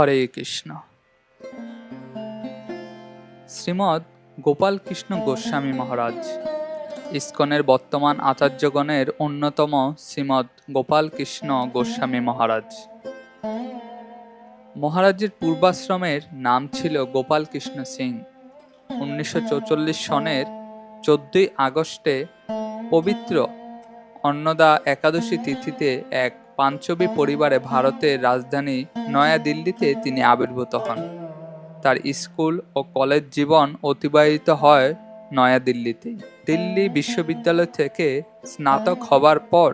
হরে কৃষ্ণ। শ্রীমৎ গোপাল কৃষ্ণ গোস্বামী মহারাজ, ইস্কনের বর্তমান আচার্যগণের অন্যতম শ্রীমৎ গোপাল কৃষ্ণ গোস্বামী মহারাজ। মহারাজের পূর্বাশ্রমের নাম ছিল গোপাল কৃষ্ণ সিং। উনিশশো সনের চোদ্দই আগস্টে পবিত্র অন্নদা একাদশী তিথিতে এক পাঞ্চবী পরিবারে ভারতের রাজধানী নয়াদিল্লিতে তিনি আবির্ভূত হন। তার স্কুল ও কলেজ জীবন অতিবাহিত হয় নয়াদিল্লিতেই। দিল্লি বিশ্ববিদ্যালয় থেকে স্নাতক হবার পর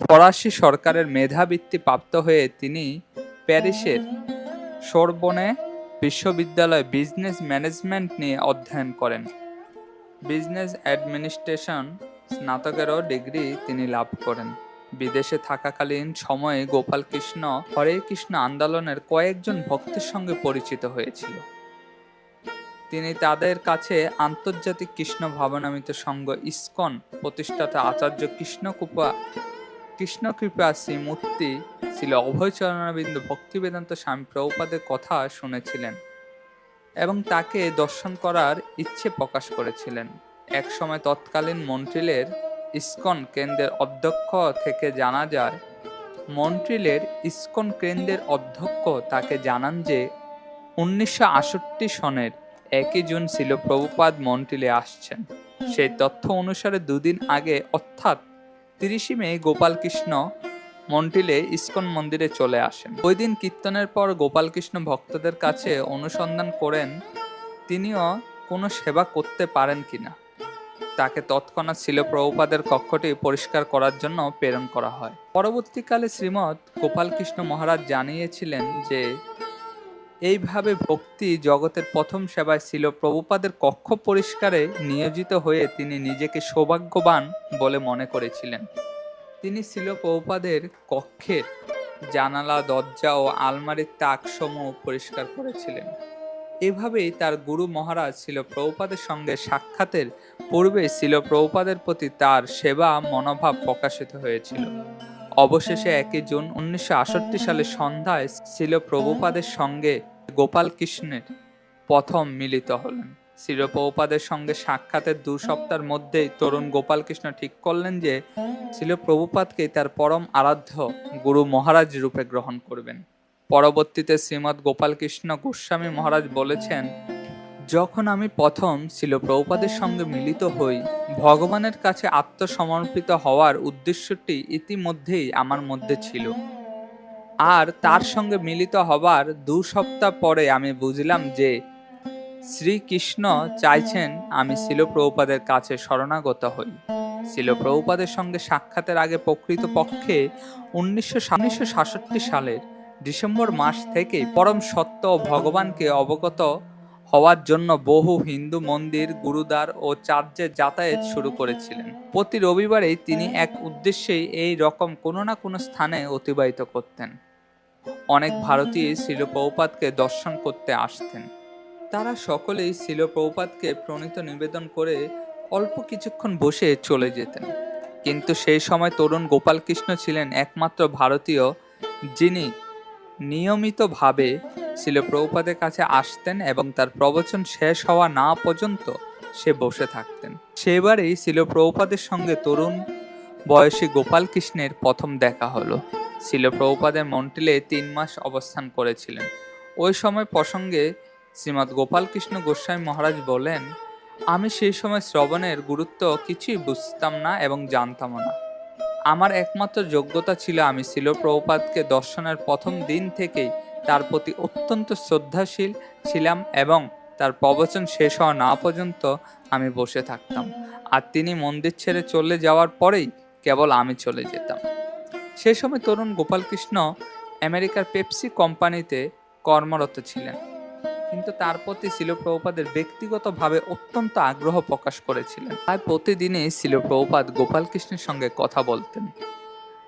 ফরাসি সরকারের মেধাবৃত্তি প্রাপ্ত হয়ে তিনি প্যারিসের সোরবনে বিশ্ববিদ্যালয়ে বিজনেস ম্যানেজমেন্ট নিয়ে অধ্যয়ন করেন। বিজনেস অ্যাডমিনিস্ট্রেশন স্নাতকেরও ডিগ্রি তিনি লাভ করেন। বিদেশে থাকাকালীন সময়ে গোপাল কৃষ্ণ, হরে কৃষ্ণ আন্দোলনের কয়েকজন ভক্তের সঙ্গে পরিচিত হয়েছিল। তিনি তাদের কাছে আন্তর্জাতিক কৃষ্ণ ভাবনামিত সংঘ ইস্কন প্রতিষ্ঠাতা আচার্য কৃষ্ণকুপা, কৃষ্ণকৃপা শ্রীমূর্তি ছিল অভয়চরণাবিন্দু ভক্তিবেদান্ত স্বামী প্রভুপাদের কথা শুনেছিলেন এবং তাকে দর্শন করার ইচ্ছে প্রকাশ করেছিলেন। একসময় তৎকালীন মন্ট্রিলের ইস্কন কেন্দ্রের অধ্যক্ষ থেকে জানা যায়, মন্ট্রিলের ইস্কন কেন্দ্রের অধ্যক্ষ তাকে জানান যে, উনিশশো সনের একই জুন ছিল প্রভুপাদ মন্ট্রিলে আসছেন। সেই তথ্য অনুসারে দুদিন আগে, অর্থাৎ তিরিশে মে, গোপালকৃষ্ণ মন্টিলে ইস্কন মন্দিরে চলে আসেন। ওই দিন কীর্তনের পর গোপালকৃষ্ণ ভক্তদের কাছে অনুসন্ধান করেন, তিনিও কোনো সেবা করতে পারেন কিনা। তাকে তৎক্ষণাৎ ছিল প্রভুপাদের কক্ষটি পরিষ্কার করার জন্য প্রেরণ করা হয়। পরবর্তীকালে শ্রীমৎ গোপালকৃষ্ণ মহারাজ জানিয়েছিলেন যে, এইভাবে ভক্তি জগতের প্রথম সেবায় ছিল প্রভুপাদের কক্ষ পরিষ্কারে নিয়োজিত হয়ে তিনি নিজেকে সৌভাগ্যবান বলে মনে করেছিলেন। তিনি ছিল প্রভুপাদের কক্ষের জানালা, দরজা ও আলমারির তাকসমূহ পরিষ্কার করেছিলেন। এভাবেই তার গুরু মহারাজ ছিল প্রভুপাদের সঙ্গে সাক্ষাতের পূর্বে ছিল প্রভুপাদের প্রতি তার সেবা, মনোভাব প্রকাশিত হয়েছিল। অবশেষে একই জুন উনিশশো সালে সন্ধ্যায় ছিল প্রভুপাদের সঙ্গে গোপাল কৃষ্ণের প্রথম মিলিত হলেন। শিলপ্রভুপাদের সঙ্গে সাক্ষাতের দু সপ্তাহের মধ্যেই তরুণ গোপাল কৃষ্ণ ঠিক করলেন যে শিল প্রভুপাদকে তার পরম আরাধ্য গুরু মহারাজ রূপে গ্রহণ করবেন। পরবর্তীতে শ্রীমৎ গোপাল কৃষ্ণ গোস্বামী মহারাজ বলেছেন, যখন আমি প্রথম ছিল প্রভুপাদের সঙ্গে মিলিত হই, ভগবানের কাছে আত্মসমর্পিত হওয়ার উদ্দেশ্যটি ইতিমধ্যেই আমার মধ্যে ছিল। আর তার সঙ্গে মিলিত হবার দু সপ্তাহ পরে আমি বুঝলাম যে, শ্রীকৃষ্ণ চাইছেন আমি শিলপ্রভুপাদের কাছে শরণাগত হই। শিলপ্রভুপাদের সঙ্গে সাক্ষাতের আগে প্রকৃতপক্ষে উনিশশো সাতষট্টি সালের ডিসেম্বর মাস থেকে পরম সত্য ভগবানকে অবগত হওয়ার জন্য বহু হিন্দু মন্দির, গুরুদ্বার ও চার্চে যাতায়াত শুরু করেছিলেন। প্রতি রবিবারেই তিনি এক উদ্দেশ্যেই এই রকম কোনো না কোনো স্থানে অতিবাহিত করতেন। অনেক ভারতীয় শিলপ্রভুপাদকে দর্শন করতে আসতেন। তারা সকলেই শিলপ্রভুপাদকে প্রণীত নিবেদন করে অল্প কিছুক্ষণ বসে চলে যেতেন। কিন্তু সেই সময় তরুণ গোপালকৃষ্ণ ছিলেন একমাত্র ভারতীয় যিনি নিয়মিতভাবে শিলপ্রভুপাদের কাছে আসতেন এবং তার প্রবচন শেষ হওয়া না পর্যন্ত সে বসে থাকতেন। সেবারেই শিলপ্রভুপাদের সঙ্গে তরুণ বয়সী গোপাল কৃষ্ণের প্রথম দেখা হলো। শিলপ্রভুপাদের মন্টিলে তিন মাস অবস্থান করেছিলেন। ওই সময় প্রসঙ্গে শ্রীমৎ গোপালকৃষ্ণ গোস্বামী মহারাজ বলেন, আমি সেই সময় শ্রবণের গুরুত্ব কিছুই বুঝতাম না এবং জানতামও না। আমার একমাত্র যোগ্যতা ছিল আমি শিলপ্রভুপাদকে দর্শনের প্রথম দিন থেকেই তার প্রতি অত্যন্ত শ্রদ্ধাশীল ছিলাম এবং তার প্রবচন শেষ হওয়া না পর্যন্ত আমি বসে থাকতাম। আর তিনি মন্দির ছেড়ে চলে যাওয়ার পরেই কেবল আমি চলে যেতাম। সেই সময় তরুণ গোপালকৃষ্ণ আমেরিকার পেপসি কোম্পানিতে কর্মরত ছিলেন। কিন্তু তার প্রতি শিলপ্রভুপাদের ব্যক্তিগতভাবে অত্যন্ত আগ্রহ প্রকাশ করেছিলেন। তাই প্রতিদিনই শিলপ্রভুপাদ গোপালকৃষ্ণের সঙ্গে কথা বলতেন।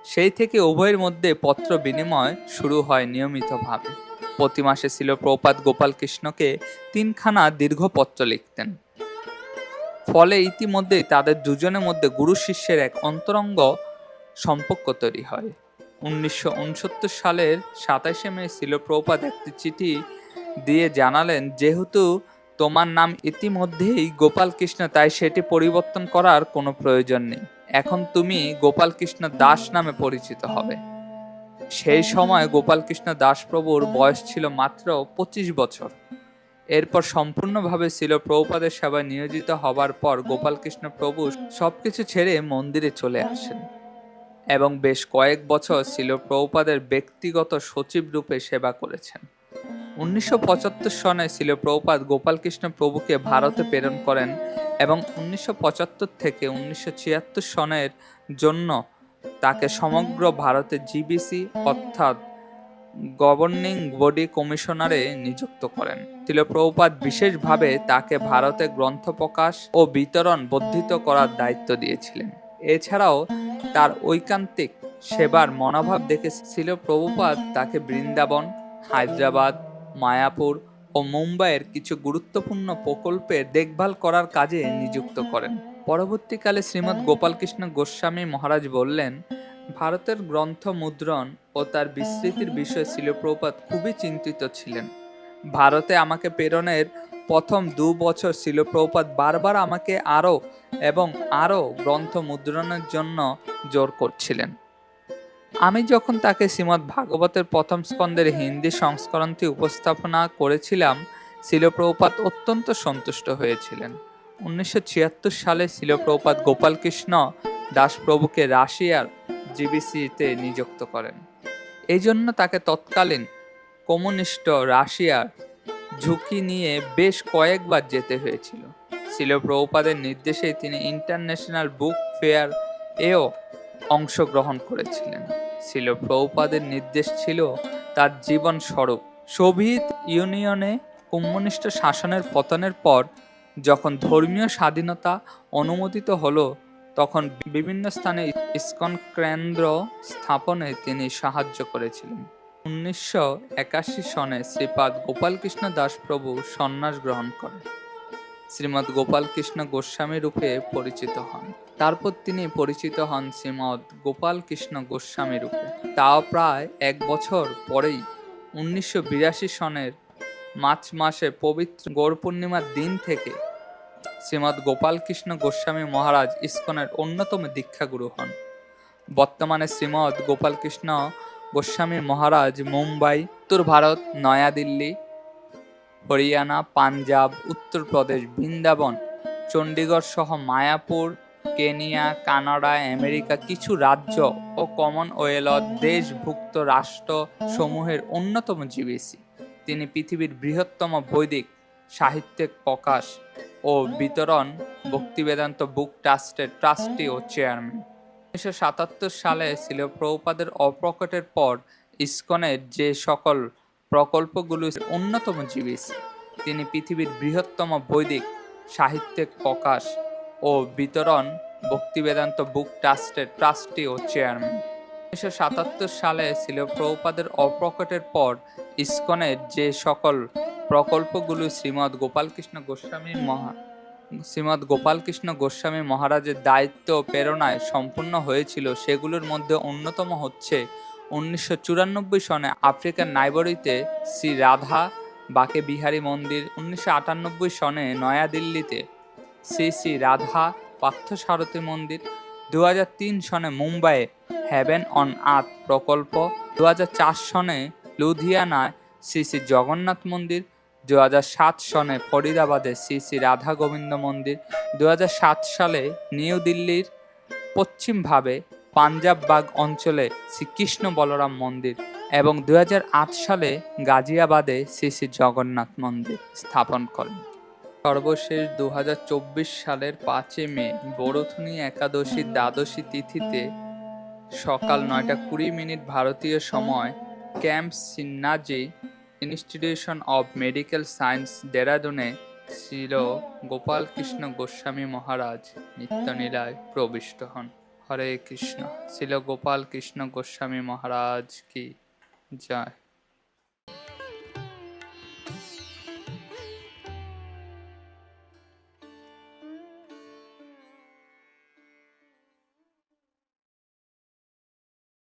সেই থেকে উভয়ের মধ্যে পত্র বিনিময় শুরু হয় নিয়মিতভাবে। প্রতি মাসে শিলপ্রভুপাদ গোপালকৃষ্ণকে তিনখানা দীর্ঘ পত্র লিখতেন। ফলে ইতিমধ্যেই তাদের দুজনের মধ্যে গুরু শিষ্যের এক অন্তরঙ্গ সম্পর্ক তৈরি হয়। উনিশশো উনসত্তর সালের সাতাশে মে শিলপ্রপাত একটি চিঠি দিয়ে জানালেন, যেহেতু তোমার নাম ইতিমধ্যেই গোপাল কৃষ্ণ তাই সেটি পরিবর্তন করার কোনো প্রয়োজন নেই। এখন তুমি গোপাল কৃষ্ণ দাস নামে পরিচিত হবে। সেই সময় গোপাল কৃষ্ণ দাস প্রভুর বয়স ছিল মাত্র পঁচিশ বছর। এরপর সম্পূর্ণভাবে ছিল প্রভুপাদের সেবায় নিয়োজিত হবার পর গোপাল কৃষ্ণ প্রভু সবকিছু ছেড়ে মন্দিরে চলে আসেন এবং বেশ কয়েক বছর ছিল প্রভুপাদের ব্যক্তিগত সচিব রূপে সেবা করেছেন। উনিশশো পঁচাত্তর সনে ছিল প্রভুপাদ গোপালকৃষ্ণ প্রভুকে ভারতে প্রেরণ করেন এবং উনিশশো পঁচাত্তর থেকে উনিশশো ছিয়াত্তর সনের জন্য তাকে সমগ্র ভারতে জিবিসি অর্থাৎ গভর্নিং বডি কমিশনারে নিযুক্ত করেন। তিলপ্রভুপাদ বিশেষভাবে তাকে ভারতে গ্রন্থ প্রকাশ ও বিতরণ বর্ধিত করার দায়িত্ব দিয়েছিলেন। এছাড়াও তার ঐকান্তিক সেবার মনোভাব দেখে ছিল প্রভুপাদ তাকে বৃন্দাবন, হায়দ্রাবাদ মায়াপুর ও মুম্বাইয়ের কিছু গুরুত্বপূর্ণ প্রকল্পের দেখভাল করার কাজে নিযুক্ত করেন। পরবর্তীকালে শ্রীমৎ গোপালকৃষ্ণ গোস্বামী মহারাজ বললেন, ভারতের গ্রন্থ মুদ্রণ ও তার বিস্তৃতির বিষয়ে শিলপ্রপাত খুবই চিন্তিত ছিলেন। ভারতে আমাকে প্রেরণের প্রথম দু বছর শিলপ্রপাত বারবার আমাকে আরও এবং আরও গ্রন্থ মুদ্রণের জন্য জোর করছিলেন। আমি যখন তাকে শ্রীমৎ ভাগবতের প্রথম স্কন্দের হিন্দি সংস্করণটি উপস্থাপনা করেছিলাম শিলপ্রপাত অত্যন্ত সন্তুষ্ট হয়েছিলেন। উনিশশো ছিয়াত্তর সালে শিলপ্রপাত গোপালকৃষ্ণ দাসপ্রভুকে রাশিয়ার জিবিসিতে নিযুক্ত করেন। এই জন্য তাকে তৎকালীন কমিউনিস্ট রাশিয়ার ঝুঁকি নিয়ে বেশ কয়েকবার যেতে হয়েছিল। শিলপ্রভুপাদের নির্দেশে তিনি ইন্টারন্যাশনাল বুক ফেয়ার এও অংশগ্রহণ করেছিলেন। ছিল প্রৌপাদের নির্দেশ ছিল তার জীবন স্বরূপ। সোভিয়েত ইউনিয়নে কমিউনিস্ট শাসনের পতনের পর যখন ধর্মীয় স্বাধীনতা অনুমোদিত হলো, তখন বিভিন্ন স্থানে ইস্কন কেন্দ্র স্থাপনে তিনি সাহায্য করেছিলেন। উনিশশো একাশি সনে শ্রীপাদ গোপালকৃষ্ণ দাস প্রভু সন্ন্যাস গ্রহণ করেন। শ্রীমৎ গোপালকৃষ্ণ গোস্বামী রূপে পরিচিত হন। তারপর তিনি পরিচিত হন শ্রীমৎ গোপালকৃষ্ণ গোস্বামী রূপে। তাও প্রায় এক বছর পরেই উনিশশো বিরাশি সনের মার্চ মাসে পবিত্র গৌর পূর্ণিমার দিন থেকে শ্রীমৎ গোপালকৃষ্ণ গোস্বামী মহারাজ ইস্কনের অন্যতম দীক্ষাগুরু হন। বর্তমানে শ্রীমৎ গোপালকৃষ্ণ গোস্বামী মহারাজ মুম্বাই, উত্তর ভারত, নয়াদিল্লি হরিয়ানা, পাঞ্জাব, উত্তরপ্রদেশ, বৃন্দাবন, চণ্ডীগড় সহ মায়াপুর, কেনিয়া, কানাডা, আমেরিকা কিছু রাজ্য ও কমনওয়েলথ দেশভুক্ত রাষ্ট্র সমূহের অন্যতম জীবিসি। তিনি পৃথিবীর বৃহত্তম বৈদিক সাহিত্যিক প্রকাশ ও বিতরণ, ভক্তিবেদান্ত বুক ট্রাস্টের ট্রাস্টি ও চেয়ারম্যান। উনিশশো সাতাত্তর সালে ছিল প্রভুপাদের অপ্রকটের পর ইস্কনের যে সকল প্রকল্পগুলো অন্যতম জীবিসি। তিনি পৃথিবীর বৃহত্তম বৈদিক সাহিত্যিক প্রকাশ ও বিতরণ ভক্তিবেদান্ত বুক ট্রাস্টের ট্রাস্টি ও চেয়ারম্যান। উনিশশো সাতাত্তর সালে ছিল প্রভুপাদের অপ্রকটের পর ইস্কনের যে সকল প্রকল্পগুলো শ্রীমৎ গোপালকৃষ্ণ গোস্বামী মহা শ্রীমৎ গোপালকৃষ্ণ গোস্বামী মহারাজের দায়িত্ব প্রেরণায় সম্পূর্ণ হয়েছিল, সেগুলোর মধ্যে অন্যতম হচ্ছে উনিশশো চুরানব্বই সনে আফ্রিকার নাইবরিতে শ্রী রাধা বাকে বিহারী মন্দির, উনিশশো আটানব্বই সনে নয়াদিল্লিতে শ্রী শ্রী রাধা পার্থসারথী মন্দির দু হাজার তিন সনে মুম্বাইয়ে হ্যাভেন অন আর্থ প্রকল্প দু হাজার চার সনে লুধিয়ানায় শ্রী শ্রী জগন্নাথ মন্দির দু হাজার সাত সনে ফরিদাবাদে শ্রী শ্রী রাধা গোবিন্দ মন্দির দু হাজার সাত সালে নিউ দিল্লির পশ্চিমভাবে পাঞ্জাব বাগ অঞ্চলে শ্রীকৃষ্ণ বলরাম মন্দির এবং দু হাজার আট সালে গাজিয়াবাদে শ্রী শ্রী জগন্নাথ মন্দির স্থাপন করেন। সর্বশেষ দু হাজার চব্বিশ সালের পাঁচই মে বড়থুনি একাদশী দ্বাদশী তিথিতে সকাল নয়টা কুড়ি মিনিট ভারতীয় সময় ক্যাম্প সিন্নাজি ইনস্টিটিউশন অব মেডিকেল সায়েন্স দেরাদুনে ছিল গোপাল কৃষ্ণ গোস্বামী মহারাজ নিত্যনীলায় প্রবিষ্ট হন। হরে কৃষ্ণ। শিল গোপাল কৃষ্ণ গোস্বামী মহারাজ কি জয়।